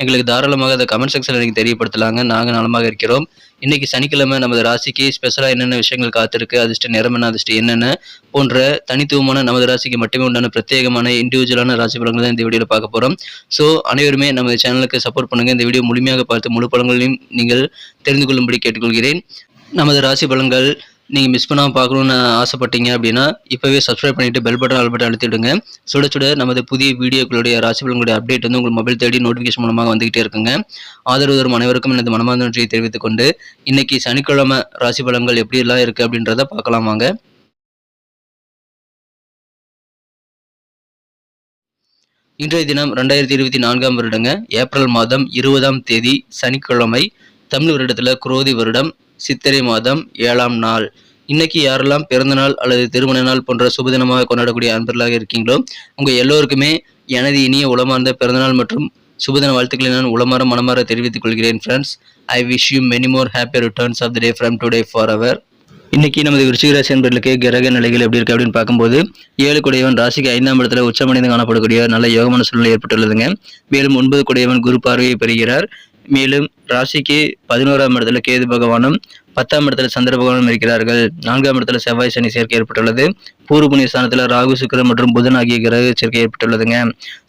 எங்களுக்கு தாராளமாக அதை கமெண்ட் செக்ஷனில் நீங்கள் தெரியப்படுத்தலாங்க. நாங்கள் நலமாக இருக்கிறோம். இன்றைக்கி சனிக்கிழமை நமது ராசிக்கு ஸ்பெஷலாக என்னென்ன விஷயங்கள் காத்திருக்கு அதிர்ஷ்ட நிறம் என்ன அதிர்ஷ்டம் என்னென்ன போன்ற தனித்துவமான நமது ராசிக்கு மட்டுமே உண்டான பிரத்யேகமான இண்டிவிஜுவலான ராசி பலங்கள் தான் இந்த வீடியோவில் பார்க்க போகிறோம் ஸோ அனைவருமே நமது சேனலுக்கு சப்போர்ட் பண்ணுங்கள் இந்த வீடியோ முழுமையாக பார்த்து முழு பலங்களையும் நீங்கள் தெரிந்து கொள்ளும்படி கேட்டுக்கொள்கிறேன். நமது ராசி பலன்கள் நீங்கள் மிஸ் பண்ணாமல் பார்க்கணுன்னு ஆசைப்பட்டீங்க அப்படின்னா இப்போவே சப்ஸ்கிரைப் பண்ணிவிட்டு பெல் பட்டன் ஆல் பட்டன் அழுத்திடுங்க சுட சுட நமது புதிய வீடியோக்களுடைய ராசிபலங்களுடைய அப்டேட் வந்து உங்கள் மொபைல் தேடி நோட்டிஃபிகேஷன் மூலமாக வந்துகிட்டே இருக்குங்க. ஆதரவு தரும் அனைவருக்கும் எனது மனமார்ந்த நன்றியை தெரிவித்துக் கொண்டு இன்னைக்கு சனிக்கிழமை ராசி பலன்கள் எப்படி எல்லாம் இருக்குது அப்படின்றத பார்க்கலாம் வாங்க. இன்றைய தினம் ரெண்டாயிரத்தி இருபத்தி நான்காம் வருடங்க ஏப்ரல் மாதம் இருபதாம் தேதி சனிக்கிழமை தமிழ் வருடத்தில் குரோதி வருடம் சித்திரை மாதம் ஏழாம் நாள். இன்னைக்கு யாரெல்லாம் பிறந்தநாள் அல்லது திருமண நாள் போன்ற சுபதினமாக கொண்டாடக்கூடிய அன்பர்களாக இருக்கீங்களோ உங்கள் எல்லோருக்குமே எனது இனிய உளமார்ந்த பிறந்தநாள் மற்றும் சுபதின வாழ்த்துக்களை நான் உளமாற மனமாற தெரிவித்துக் கொள்கிறேன் friends I wish you many more happy returns of the day from today for அவர் இன்னைக்கு நமது விருச்சிகராசி என்பர்களுக்கு கிரக நிலைகள் எப்படி இருக்கு அப்படின்னு பார்க்கும்போது ஏழு குடையவன் ராசிக்கு ஐந்தாம் இடத்துல உச்சமடைந்து காணப்படக்கூடிய நல்ல யோகமான சூழ்நிலை ஏற்பட்டுள்ளதுங்க. மேலும் ஒன்பது குடையவன் குரு பார்வையை பெறுகிறார். மேலும் ராசிக்கு பதினோராம் இடத்துல கேது பகவானும் பத்தாம் இடத்துல சந்திர பகவானும் இருக்கிறார்கள். நான்காம் இடத்துல செவ்வாய் சனி சேர்க்கை ஏற்பட்டுள்ளது. பூர்வ புண்ணிய ஸ்தானத்தில் ராகு சுக்கரன் மற்றும் புதன் ஆகிய கிரக எச்சரிக்கை ஏற்பட்டுள்ளதுங்க.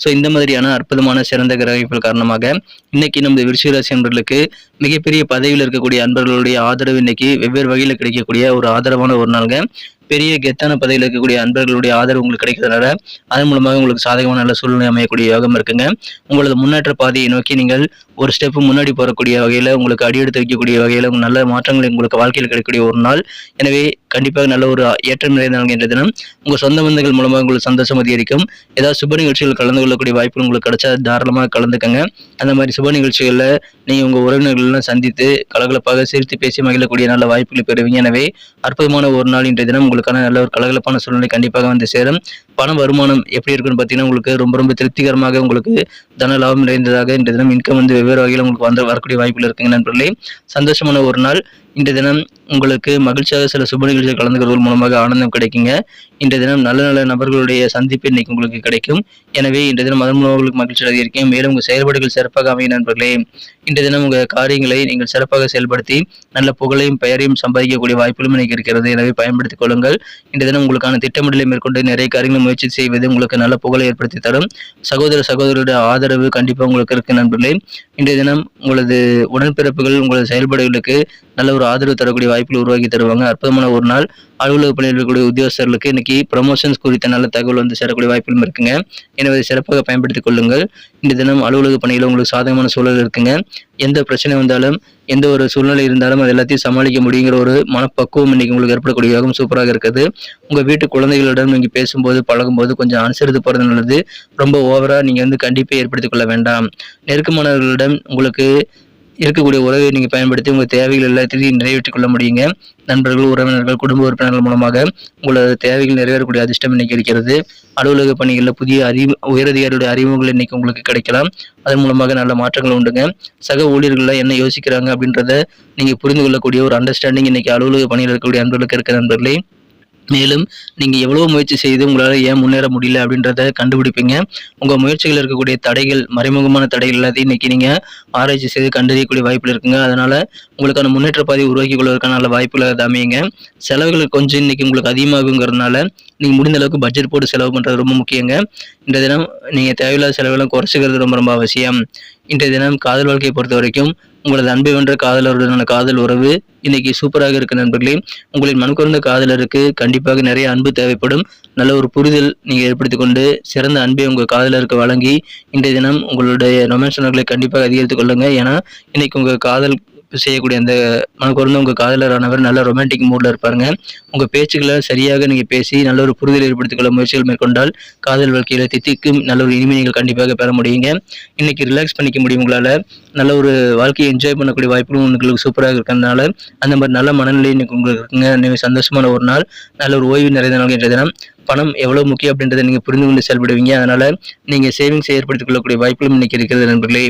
ஸோ இந்த மாதிரியான அற்புதமான சிறந்த கிரகங்கள் காரணமாக இன்னைக்கு நமது விருச்சிகராசி அன்பர்களுக்கு மிகப்பெரிய பதவியில் இருக்கக்கூடிய அன்பர்களுடைய ஆதரவு இன்னைக்கு வெவ்வேறு வகையில் கிடைக்கக்கூடிய ஒரு ஆதரவான ஒரு நாளுங்க. பெரிய கெத்தான பதவியில் இருக்கக்கூடிய அன்பர்களுடைய ஆதரவு உங்களுக்கு கிடைக்கிறதுனால அதன் மூலமாக உங்களுக்கு சாதகமான நல்ல சூழ்நிலை அமையக்கூடிய யோகம் இருக்குங்க. உங்களது முன்னேற்ற பாதையை நோக்கி நீங்கள் ஒரு ஸ்டெப் முன்னாடி போகக்கூடிய வகையில் உங்களுக்கு அடியெடுத்து வைக்கக்கூடிய வகையில் நல்ல மாற்றங்கள் உங்களுக்கு வாழ்க்கையில் கிடைக்கக்கூடிய ஒரு நாள். எனவே கண்டிப்பாக நல்ல ஒரு ஏற்றம் நிறைந்த நாள் என்ற தினம். உங்கள் சொந்த பந்தங்கள் மூலமாக உங்களுக்கு சந்தோஷம் அதிகரிக்கும். ஏதாவது சுப நிகழ்ச்சிகள் கலந்து கொள்ளக்கூடிய வாய்ப்பு உங்களுக்கு கிடைச்சா தாராளமாக கலந்துக்கங்க. அந்த மாதிரி சுப நிகழ்ச்சிகளில் நீங்கள் உங்கள் உறவினர்கள்லாம் சந்தித்து கலகலப்பாக சிரித்து பேசி மகிழக்கூடிய நல்ல வாய்ப்புகளை பெறுவீங்க. எனவே அற்புதமான ஒரு நாள் இன்றைய தினம். உங்களுக்கான நல்ல ஒரு கலகலப்பான சூழ்நிலை கண்டிப்பாக வந்து சேரும். பண வருமானம் எப்படி இருக்குன்னு பார்த்தீங்கன்னா உங்களுக்கு ரொம்ப ரொம்ப திருப்திகரமாக உங்களுக்கு தன லாபம் நிறைந்ததாக இன்றைய தினம் இன்கம் வந்து வெவ்வேறு வகையில் உங்களுக்கு வந்து வரக்கூடிய வாய்ப்புகள் இருக்குங்க நண்பர்களே. சந்தோஷமான ஒரு நாள். இன்றைய தினம் உங்களுக்கு மகிழ்ச்சியாக சில சுப நிகழ்ச்சியில் கலந்துக்கிறதன் மூலமாக ஆனந்தம் கிடைக்குங்க. இன்றைய தினம் நல்ல நல்ல நபர்களுடைய சந்திப்பு இன்னைக்கு உங்களுக்கு கிடைக்கும். எனவே இன்றைய தினம் அதன் மூலம் உங்களுக்கு மகிழ்ச்சி அதிகரிக்கும் மேலும் உங்கள் செயல்பாடுகள் சிறப்பாக அமையும் நண்பர்களே இன்றைய தினம் உங்கள் காரியங்களை நீங்கள் சிறப்பாக செயல்படுத்தி நல்ல புகழையும் பெயரையும் சம்பாதிக்கக்கூடிய வாய்ப்புகளும் இன்னைக்கு இருக்கிறது. எனவே பயன்படுத்திக் கொள்ளுங்கள். இன்றைய தினம் உங்களுக்கான திட்டமிடலை மேற்கொண்டு நிறைய காரியங்களை முயற்சி செய்வது உங்களுக்கு நல்ல புகழை ஏற்படுத்தி தரும். சகோதர சகோதரருடைய ஆதரவு கண்டிப்பாக உங்களுக்கு இருக்கு நண்பர்களே. இன்றைய தினம் உங்களது உடன்பிறப்புகள் உங்களது செயல்பாடுகளுக்கு நல்ல ஒரு ஆதரவு தரக்கூடிய வாய்ப்புகள் உருவாக்கி தருவாங்க. அற்புதமான ஒரு நாள். அலுவலக பணியில் இருக்கக்கூடிய உத்தியோகஸ்தர்களுக்கு இன்னைக்கு ப்ரமோஷன்ஸ் குறித்த நல்ல தகவல் வந்து சேரக்கூடிய வாய்ப்புகளும் இருக்குங்க. எனவே சிறப்பாக பயன்படுத்திக் கொள்ளுங்கள். இன்றைய தினம் அலுவலக பணியில் உங்களுக்கு சாதகமான சூழல் இருக்குங்க. எந்த பிரச்சனை வந்தாலும் எந்த ஒரு சூழ்நிலை இருந்தாலும் அது எல்லாத்தையும் சமாளிக்க முடியுங்கிற ஒரு மனப்பக்குவம் இன்னைக்கு உங்களுக்கு ஏற்படக்கூடிய யோகம் சூப்பராக இருக்குது. உங்கள் வீட்டு குழந்தைகளிடம் நீங்கள் பேசும்போது பழகும்போது கொஞ்சம் அனுசரித்து போகிறது நல்லது. ரொம்ப ஓவராக நீங்கள் வந்து கண்டிப்பாக ஏற்படுத்திக் கொள்ள வேண்டாம். நெருக்கமானவர்களிடம் உங்களுக்கு இருக்கக்கூடிய உறவை நீங்கள் பயன்படுத்தி உங்கள் தேவைகள் எல்லாத்தையும் நிறைவேற்றிக் கொள்ள முடியுங்க. நண்பர்கள் உறவினர்கள் குடும்ப உறுப்பினர்கள் மூலமாக உங்களது தேவைகள் நிறைவேறக்கூடிய அதிர்ஷ்டம் இன்னைக்கு இருக்கிறது. அலுவலக பணிகளில் புதிய அறிவு உயரதிகாரியுடைய அறிமுகங்கள் இன்னைக்கு உங்களுக்கு கிடைக்கலாம். அதன் மூலமாக நல்ல மாற்றங்கள் உண்டுங்க. சக ஊழியர்கள்லாம் என்ன யோசிக்கிறாங்க அப்படின்றத நீங்கள் புரிந்து கொள்ளக்கூடிய ஒரு அண்டர்ஸ்டாண்டிங் இன்னைக்கு அலுவலக பணியில் இருக்கக்கூடிய அன்பர்களுக்கு இருக்கிற நண்பர்களே மேலும் நீங்கள் எவ்வளோ முயற்சி செய்து உங்களால் ஏன் முன்னேற முடியல அப்படின்றத கண்டுபிடிப்பீங்க. உங்கள் முயற்சிகள் இருக்கக்கூடிய தடைகள் மறைமுகமான தடைகள் எல்லாத்தையும் இன்றைக்கி நீங்கள் ஆராய்ச்சி செய்து கண்டறியக்கூடிய வாய்ப்பில் இருக்குங்க. அதனால் உங்களுக்கான முன்னேற்ற பாதை உருவாக்கி கொள்வதற்கான நல்ல வாய்ப்புகள் அமையுங்க. செலவுகள் கொஞ்சம் இன்றைக்கி உங்களுக்கு அதிகமாகுங்கிறதுனால நீங்கள் முடிந்த அளவுக்கு பட்ஜெட் போட்டு செலவு பண்ணுறது ரொம்ப முக்கியங்க. இந்த தினம் நீங்கள் தேவையில்லாத செலவெல்லாம் குறைச்சிக்கிறது ரொம்ப ரொம்ப அவசியம். இன்றைய தினம் காதல் வாழ்க்கையை பொறுத்த வரைக்கும் உங்களது அன்பை வென்ற காதலருடனான காதல் உறவு இன்னைக்கு சூப்பராக இருக்கு நண்பர்களே. உங்களின் மனக்குறந்த காதலருக்கு கண்டிப்பாக நிறைய அன்பு தேவைப்படும். நல்ல ஒரு புரிதல் நீங்கள் ஏற்படுத்தி கொண்டு சிறந்த அன்பை உங்கள் காதலருக்கு வழங்கி இன்றைய தினம் உங்களுடைய ரொமான்ஸ் உணர்வுகளை கண்டிப்பாக அதிகரித்துக் கொள்ளுங்க. ஏன்னா இன்னைக்கு உங்கள் காதல் செய்யக்கூடிய அந்த மனக்குறந்த உங்கள் காதலரானவர் நல்ல ரொமான்டிக் மூடில் இருப்பாருங்க. உங்கள் பேச்சுக்களை சரியாக நீங்கள் பேசி நல்ல ஒரு புரிதல் ஏற்படுத்திக்கொள்ள முயற்சிகள் மேற்கொண்டால் காதல் வாழ்க்கையில் தித்திக்கும் நல்ல ஒரு இனிமை நீங்கள் கண்டிப்பாக பெற முடியுங்க. இன்றைக்கி ரிலாக்ஸ் பண்ணிக்க முடியும் உங்களால். நல்ல ஒரு வாழ்க்கையை என்ஜாய் பண்ணக்கூடிய வாய்ப்புகளும் உங்களுக்கு சூப்பராக இருக்கிறதுனால அந்த மாதிரி நல்ல மனநிலை இன்னைக்கு உங்களுக்கு இருக்குங்க. சந்தோஷமான ஒரு நாள். நல்ல ஒரு ஓய்வு நிறைந்த நாள் என்ற தினம். பணம் எவ்வளவு முக்கியம் அப்படின்றத நீங்க புரிந்து கொண்டு செயல்படுவீங்க. அதனால நீங்க சேவிங்ஸ் ஏற்படுத்திக் கொள்ளக்கூடிய வாய்ப்புகளும் இன்னைக்கு இருக்கிறது நண்பர்களே.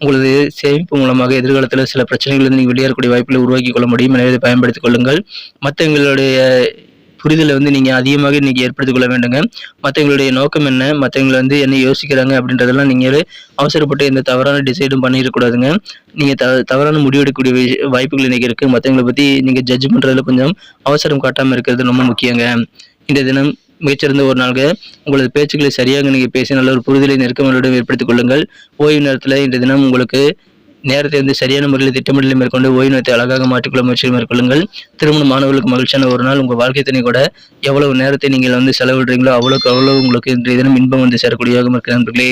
உங்களது சேமிப்பு மூலமாக எதிர்காலத்தில் சில பிரச்சனைகள் நீங்க வெளியேறக்கூடிய வாய்ப்புகளை உருவாக்கி கொள்ள முடியும். எனவே இதை பயன்படுத்திக் கொள்ளுங்கள். மற்றவங்களுடைய புரிதலை வந்து நீங்கள் அதிகமாக இன்னைக்கு ஏற்படுத்திக் கொள்ள வேண்டுங்க. மற்றவங்களுடைய நோக்கம் என்ன? மற்றவங்களை வந்து என்ன யோசிக்கிறாங்க அப்படின்றதெல்லாம் நீங்களே அவசரப்பட்டு எந்த தவறான டிசைடும் பண்ணிடக்கூடாதுங்க. நீங்கள் த தவறான முடிவெடுக்கக்கூடிய வாய்ப்புகள் இன்றைக்கி இருக்குது மற்றவங்களை பற்றி நீங்கள் ஜட்ஜ் பண்ணுறதுல கொஞ்சம் அவசரம் காட்டாமல் இருக்கிறது ரொம்ப முக்கியங்க. இந்த தினம் மிகச்சிறந்த ஒரு நாள்கள் உங்களது பேச்சுக்களை சரியாக நீங்கள் பேசி நல்ல ஒரு புரிதலை நெருக்கமானோடு ஏற்படுத்திக் கொள்ளுங்கள். ஓய்வு நேரத்தில் இந்த தினம் உங்களுக்கு நேரத்தை வந்து சரியான முறையில் திட்டமிடலை மேற்கொண்டு ஓய்வு நேரத்தை அழகாக மாற்றிக்கொள்ள முயற்சி மேற்கொள்ளுங்கள். திருமண மாணவர்களுக்கு மகிழ்ச்சியான ஒரு நாள். உங்கள் வாழ்க்கை துணை கூட எவ்வளவு நேரத்தை நீங்கள் வந்து செலவிடுறீங்களோ அவ்வளோக்கு அவ்வளோ உங்களுக்கு இன்றைய தினம் இன்பம் வந்து சேரக்கூடியதாக இருக்கிற நண்பர்களே.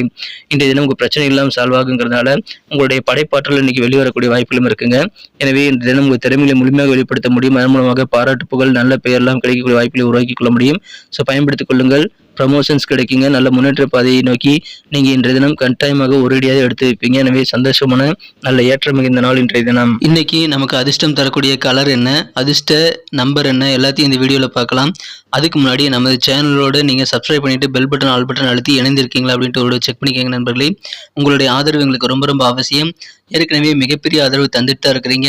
இன்றைய தினம் உங்கள் பிரச்சனை இல்லாமல் சால்வ் ஆகுங்கிறதுனால உங்களுடைய படைப்பாற்றல் இன்னைக்கு வெளிவரக்கூடிய வாய்ப்புகளும் இருக்குங்க. எனவே இன்றைய தினம் உங்கள் திறமையை முழுமையாக வெளிப்படுத்த முடியும். அதன் மூலமாக பாராட்டு புகழ் நல்ல பெயர்லாம் கிடைக்கக்கூடிய வாய்ப்புகளை உருவாக்கி கொள்ள முடியும். ஸோ பயன்படுத்திக் கொள்ளுங்கள். ப்ரமோஷன்ஸ் கிடைக்குங்க. நல்ல முன்னேற்ற பாதையை நோக்கி நீங்கள் இன்றைய தினம் கட்டாயமாக ஒரேடியாக எடுத்து வைப்பீங்க. எனவே சந்தோஷமான நல்ல ஏற்றம் மிகுந்த நாள் இன்றைய தினம். இன்னைக்கு நமக்கு அதிர்ஷ்டம் தரக்கூடிய கலர் என்ன? அதிர்ஷ்ட நம்பர் என்ன? எல்லாத்தையும் இந்த வீடியோவில் பார்க்கலாம். அதுக்கு முன்னாடி நமது சேனலோடு நீங்கள் சப்ஸ்கிரைப் பண்ணிவிட்டு பெல் பட்டன் ஆல் பட்டன் அழுத்தி இணைந்திருக்கீங்களா அப்படின்ட்டு ஒரு செக் பண்ணிக்கோங்க நண்பர்களே. உங்களுடைய ஆதரவு எங்களுக்கு ரொம்ப ரொம்ப அவசியம். ஏற்கனவே மிகப்பெரிய ஆதரவு தந்துட்டு தான் இருக்கிறீங்க.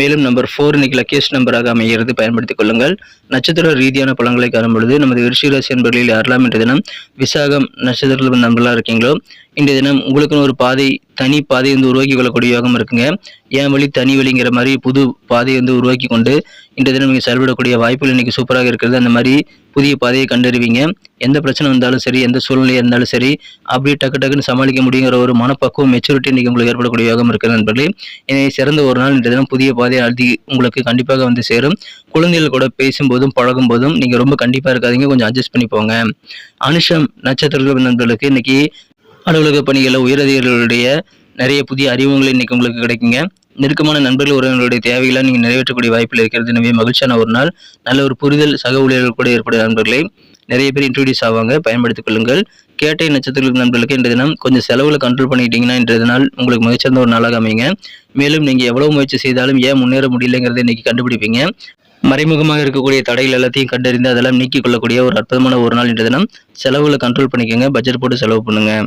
மேலும் நம்பர் ஃபோர் இன்னைக்கு லக்கியஸ்ட் நம்பராக அமைகிறது. பயன்படுத்திக் கொள்ளுங்கள். நட்சத்திர ரீதியான பலன்களை காணும்பொழுது நமது விருச்சிக என்பர்களில் யாரெல்லாம் இன்றைய தினம் விசாகம் நட்சத்திரத்தில் நம்பர்லாம் இருக்கீங்களோ இன்றைய தினம் உங்களுக்குன்னு ஒரு பாதை தனி பாதை வந்து உருவாக்கி கொள்ளக்கூடிய யோகம் இருக்குங்க. ஏன் வழி தனி வழிங்கிற மாதிரி புது பாதை வந்து உருவாக்கி கொண்டு இன்றைய தினம் நீங்கள் செயல்படக்கூடிய வாய்ப்புகள் இன்னைக்கு சூப்பராக இருக்கிறது. அந்த மாதிரி புதிய பாதையை கண்டறிவீங்க. எந்த பிரச்சனை வந்தாலும் சரி எந்த சூழ்நிலையாக இருந்தாலும் சரி அப்படியே டக்கு டக்குன்னு சமாளிக்க முடியுங்கிற ஒரு மனப்பக்குவம் மெச்சூரிட்டி இன்னைக்கு உங்களுக்கு ஏற்படக்கூடிய யோகம் இருக்கிறது நண்பர்களே. எனவே சிறந்த ஒரு நாள் இன்றைய தினம் புதிய பாதை பாதையை அழுத்தி உங்களுக்கு கண்டிப்பாக வந்து சேரும். குழந்தைகள் கூட பேசும்போதும் பழகும் போதும் நீங்கள் ரொம்ப கண்டிப்பாக இருக்காதீங்க. கொஞ்சம் அட்ஜஸ்ட் பண்ணி போங்க. அனுஷம் நட்சத்திர நண்பர்களுக்கு இன்னைக்கு அலுவலக பணிகளில் உயரதிகாரிகளுடைய நிறைய புதிய அறிமுகங்கள் இன்னைக்கு உங்களுக்கு கிடைக்குங்க. நெருக்கமான நண்பர்கள் உறவினர்களுடைய தேவைகளை நீங்கள் நிறைவேற்றக்கூடிய வாய்ப்பில் இருக்கிறது. எனவே மகிழ்ச்சியான ஒரு நாள். நல்ல ஒரு புரிதல் சக ஊழியர்கள் கூட ஏற்படும் நண்பர்களை. நிறைய பேர் இன்ட்ரடியூஸ் ஆவாங்க. பயன்படுத்திக் கொள்ளுங்கள். கேட்டை நட்சத்திரங்களுக்கு நண்பர்களுக்கு இன்றைய தினம் கொஞ்சம் செலவில் கண்ட்ரோல் பண்ணிட்டீங்கன்னா இன்றைய நாள் உங்களுக்கு மிகச்சிறந்த ஒரு நாளாக அமைங்க மேலும் நீங்கள் எவ்வளோ முயற்சி செய்தாலும் ஏன் முன்னேற முடியலைங்கிறத இன்றைக்கி கண்டுபிடிப்பீங்க. மறைமுகமாக இருக்கக்கூடிய தடைகள் எல்லாத்தையும் கண்டறிந்து அதெல்லாம் நீக்கிக் கொள்ளக்கூடிய ஒரு அற்புதமான ஒரு நாள் இன்றைய தினம். செலவுகளை கண்ட்ரோல் பண்ணிக்கோங்க. பட்ஜெட் போட்டு செலவு பண்ணுங்கள்